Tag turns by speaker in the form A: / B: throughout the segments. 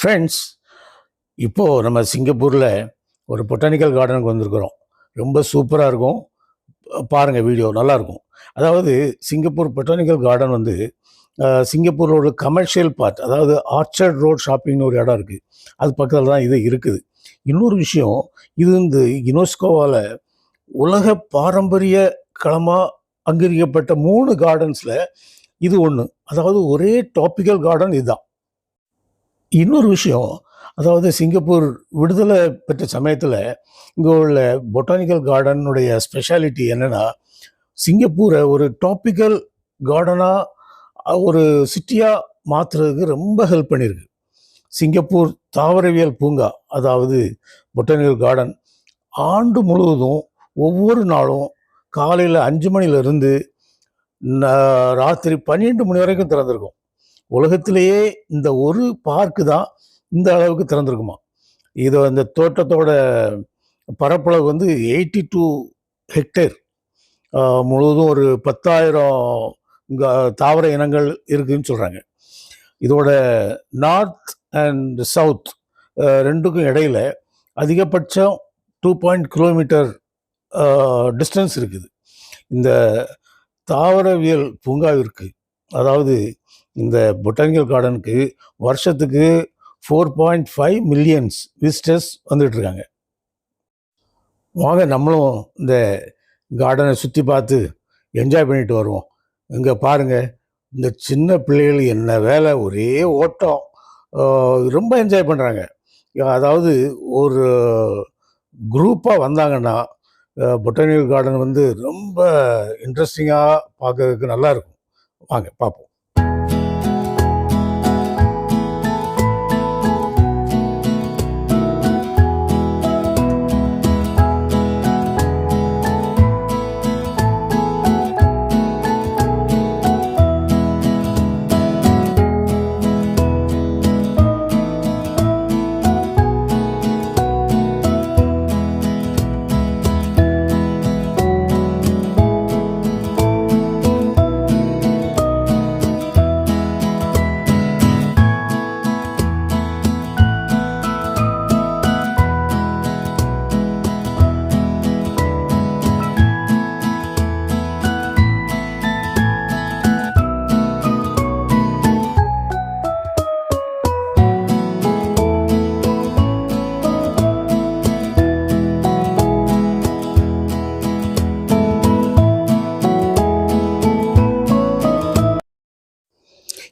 A: Friends இப்போது நம்ம சிங்கப்பூரில் ஒரு பொட்டானிக்கல் கார்டனுக்கு வந்திருக்கிறோம். ரொம்ப சூப்பராக இருக்கும். பாருங்கள் வீடியோ நல்லாயிருக்கும். அதாவது சிங்கப்பூர் பொட்டானிக்கல் கார்டன் வந்து சிங்கப்பூரோட கமர்ஷியல் பார்ட் அதாவது ஆர்ச்சர்ட் ரோட் ஷாப்பிங்னு ஒரு இடம் இருக்குது அது பக்கத்தில் தான் இது இருக்குது. இன்னொரு விஷயம் இது வந்து யுனெஸ்கோவால் உலக பாரம்பரிய களமாக அங்கீகரிக்கப்பட்ட மூணு கார்டன்ஸில் இது ஒன்று அதாவது ஒரே டாப்பிக்கல் கார்டன் இதுதான். இன்னொரு விஷயம் அதாவது சிங்கப்பூர் விடுதலை பெற்ற சமயத்தில் இங்கே உள்ள பொட்டானிக்கல் கார்டனுடைய ஸ்பெஷாலிட்டி என்னென்னா சிங்கப்பூரை ஒரு டாப்பிக்கல் கார்டனாக ஒரு சிட்டியாக மாற்றுறதுக்கு ரொம்ப ஹெல்ப் பண்ணியிருக்கு சிங்கப்பூர் தாவரவியல் பூங்கா அதாவது பொட்டானிக்கல் கார்டன் ஆண்டு முழுவதும் ஒவ்வொரு நாளும் காலையில் அஞ்சு மணிலேருந்து ராத்திரி பன்னிரெண்டு மணி வரைக்கும் திறந்திருக்கும். உலகத்திலேயே இந்த ஒரு பார்க்கு தான் இந்த அளவுக்கு திறந்திருக்குமா? இது அந்த தோட்டத்தோட பரப்பளவு வந்து எயிட்டி டூ ஹெக்டேர் முழுவதும் ஒரு பத்தாயிரம் தாவர இனங்கள் இருக்குதுன்னு சொல்கிறாங்க இதோட நார்த் அண்ட் சவுத் ரெண்டுக்கும் இடையில அதிகபட்சம் டூ பாயிண்ட் கிலோமீட்டர் டிஸ்டன்ஸ் இருக்குது. இந்த தாவரவியல் பூங்காவிற்கு அதாவது இந்த பொட்டானிக்கல் கார்டனுக்கு வருஷத்துக்கு four point five millions visitors வந்துட்டு இருக்காங்க வாங்க நம்மளும் இந்த கார்டனை சுற்றி பார்த்து என்ஜாய் பண்ணிட்டு வருவோம். இங்கே பாருங்க இந்த சின்ன பிள்ளைகள் என்ன வேலை ஒரே ஓட்டம். ரொம்ப என்ஜாய் பண்ணுறாங்க அதாவது ஒரு குரூப்பாக வந்தாங்கன்னா பொட்டானிக்கல் கார்டன் வந்து ரொம்ப இன்ட்ரெஸ்டிங்காக பார்க்கறதுக்கு நல்லாயிருக்கும் வாங்க பார்ப்போம்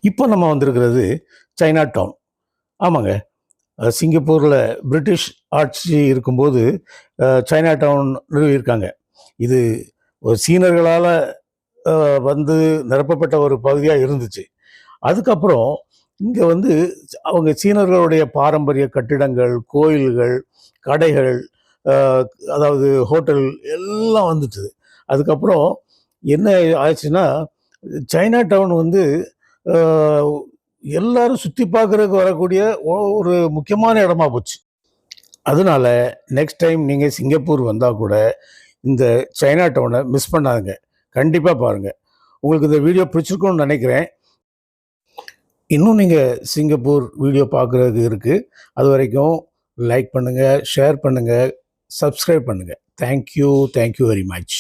A: இப்போ நம்ம வந்திருக்கிறது சைனா டவுன். ஆமாங்க. சிங்கப்பூரில் பிரிட்டிஷ் ஆட்சி இருக்கும்போது சைனா டவுன் நிறுவியிருக்காங்க இது ஒரு சீனர்களால் வந்து நிரப்பப்பட்ட ஒரு பகுதியாக இருந்துச்சு. அதுக்கப்புறம் இங்கே வந்து அவங்க சீனர்களுடைய பாரம்பரிய கட்டிடங்கள் கோயில்கள் கடைகள் அதாவது ஹோட்டல் எல்லாம் வந்துச்சு அதுக்கப்புறம் என்ன ஆச்சுன்னா சைனா டவுன் வந்து எல்லாரும் சுற்றி பார்க்குறதுக்கு வரக்கூடிய ஒரு முக்கியமான இடமா போச்சு. அதனால நெக்ஸ்ட் டைம் நீங்கள் சிங்கப்பூர் வந்தால் கூட இந்த சைனா டவுனை மிஸ் பண்ணாதுங்க. கண்டிப்பாக பாருங்கள் உங்களுக்கு இந்த வீடியோ பிடிச்சிருக்கும்னு நினைக்கிறேன். இன்னும் நீங்கள் சிங்கப்பூர் வீடியோ பார்க்குறதுக்கு இருக்குது அது வரைக்கும் லைக் பண்ணுங்கள் ஷேர் பண்ணுங்கள் சப்ஸ்கிரைப் பண்ணுங்கள் தேங்க்யூ தேங்க்யூ வெரி மச்